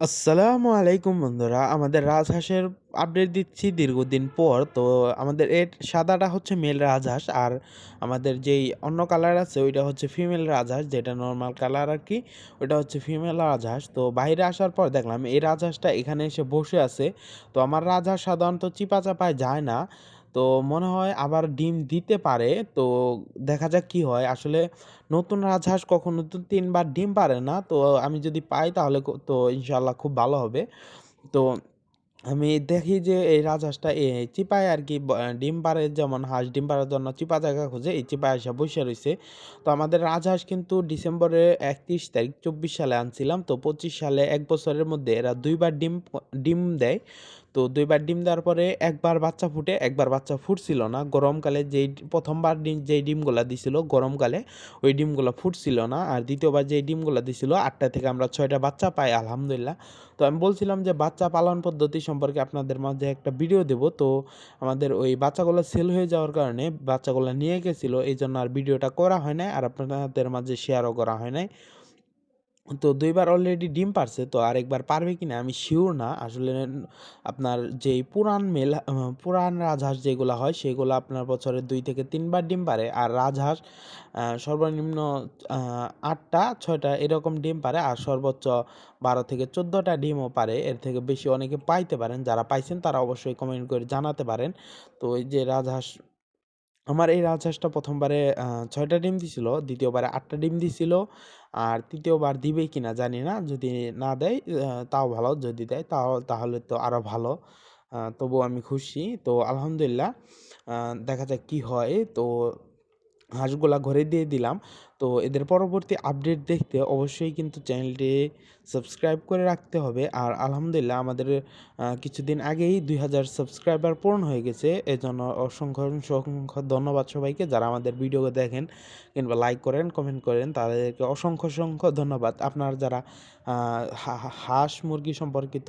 আসসালামু আলাইকুম বন্ধুরা, আমাদের রাজহাঁসের আপডেট দিচ্ছি দীর্ঘদিন পর। তো আমাদের এর সাদাটা হচ্ছে মেল রাজহাঁস আর আমাদের যেই অন্য কালার আছে ওইটা হচ্ছে ফিমেল রাজহাঁস, যেটা নর্মাল কালার আর কি, ওইটা হচ্ছে ফিমেল রাজহাঁস। তো বাইরে আসার পর দেখলাম এই রাজহাঁসটা এখানে এসে বসে আছে। তো আমার রাজহাঁস সাধারণত চিপা চাপায় যায় না। তো মনে হয় আবার ডিম দিতে পারে। তো দেখা যাক কি হয়। আসলে নতুন রাজহাঁস কখনো তো তিনবার ডিম পারে না। তো আমি যদি পাই তাহলে তো ইনশাল্লাহ খুব ভালো হবে। তো আমি দেখি যে এই রাজহাঁসটা চিপায় আর কি ডিম পাড়ে যেমন হাঁস ডিম পাড়ার জন্য চিপা জায়গা খুঁজে, এই চিপায় এসে বসে রয়েছে তো আমাদের রাজহাঁস কিন্তু ডিসেম্বরে একত্রিশ তারিখ চব্বিশ সালে আনছিলাম। তো পঁচিশ সালে এক বছরের মধ্যে এরা দুইবার ডিম ডিম দেয়। তো দুইবার ডিম দেওয়ার পরে একবার বাচ্চা ফুটে, একবার বাচ্চা ফুটছিল না। গরমকালে যেই প্রথমবার ডিম, যেই ডিমগুলা দিছিল, গরমকালে ওই ডিমগুলো ফুটছিল না। আর দ্বিতীয়বার যেই ডিমগুলো দিছিল, আটটা থেকে আমরা ছয়টা বাচ্চা পাই, আলহামদুলিল্লাহ। তো আমি বলছিলাম যে বাচ্চা পালন পদ্ধতি সম্পর্কে আপনাদের মাঝে একটা ভিডিও দেব। তো আমাদের ওই বাচ্চাগুলো সেল হয়ে যাওয়ার কারণে বাচ্চাগুলো নিয়ে গেছিল এই জন্য আর ভিডিওটা করা হয় নাই, আর আপনাদের মাঝে শেয়ারও করা হয় নাই। তো দুইবার অলরেডি ডিম পারছে, তো আরেকবার পারবে কিনা আমি শিওর না। আসলে আপনার যেই পুরান মেল পুরান রাজহাঁস যেগুলো হয়, সেগুলো আপনার বছরে দুই থেকে তিনবার ডিম পারে। আর রাজহাঁস সর্বনিম্ন আটটা, ছয়টা এরকম ডিম পারে। আর সর্বোচ্চ বারো থেকে চোদ্দোটা ডিমও পারে। এর থেকে বেশি অনেকে পাইতে পারেন। যারা পাইছেন, তারা অবশ্যই কমেন্ট করে জানাতে পারেন। তো এই যে রাজহাঁস আমার এই রাজহাঁসটা প্রথমবারে ছয়টা ডিম দিছিল, দ্বিতীয়বারে আটটা ডিম দিছিল, আর তৃতীয়বার দিবে কি না জানি না, যদি না দেয় তাও ভালো, যদি দেয় তাও, তাহলে তো আরও ভালো। তবু আমি খুশি। তো আলহামদুলিল্লাহ দেখা যাক কী হয়। তো হাঁসগুলা ঘরে দিয়ে দিলাম। তো এদের পরবর্তী আপডেট দেখতে অবশ্যই কিন্তু চ্যানেলটি সাবস্ক্রাইব করে রাখতে হবে। আর আলহামদুলিল্লাহ আমাদের কিছুদিন আগেই দুই হাজার সাবস্ক্রাইবার পূরণ হয়ে গেছে। এজন্য অসংখ্য অসংখ্য ধন্যবাদ সবাইকে যারা আমাদের ভিডিও দেখেন কিংবা লাইক করেন কমেন্ট করেন, তাদেরকে অসংখ্য অসংখ্য ধন্যবাদ। আপনার যারা হাঁস মুরগি সম্পর্কিত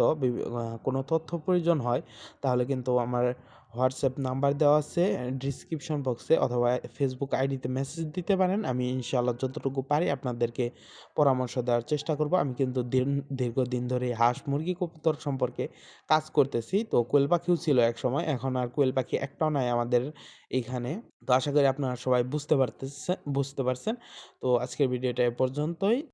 কোনো তথ্য প্রয়োজন হয়, তাহলে কিন্তু আমার হোয়াটসঅ্যাপ নাম্বার দেওয়া আছে ডিসক্রিপশন বক্সে অথবা ফেসবুক আইডিতে মেসেজ দিতে পারেন। আমি ইনশাআল্লাহ যতটুকু পারি আপনাদেরকে পরামর্শ দেওয়ার চেষ্টা করব। আমি কিন্তু দীর্ঘ- দীর্ঘদিন ধরে হাঁস, মুরগি, কবুতর সম্পর্কে কাজ করতেছি। তো কোয়েল পাখিও ছিল এক সময়, এখন আর কোয়েল পাখি একটাও নাই আমাদের এইখানে তো আশা করি আপনারা সবাই বুঝতে পারতেছে, বুঝতে পারছেন। তো আজকের ভিডিওটা এ পর্যন্তই।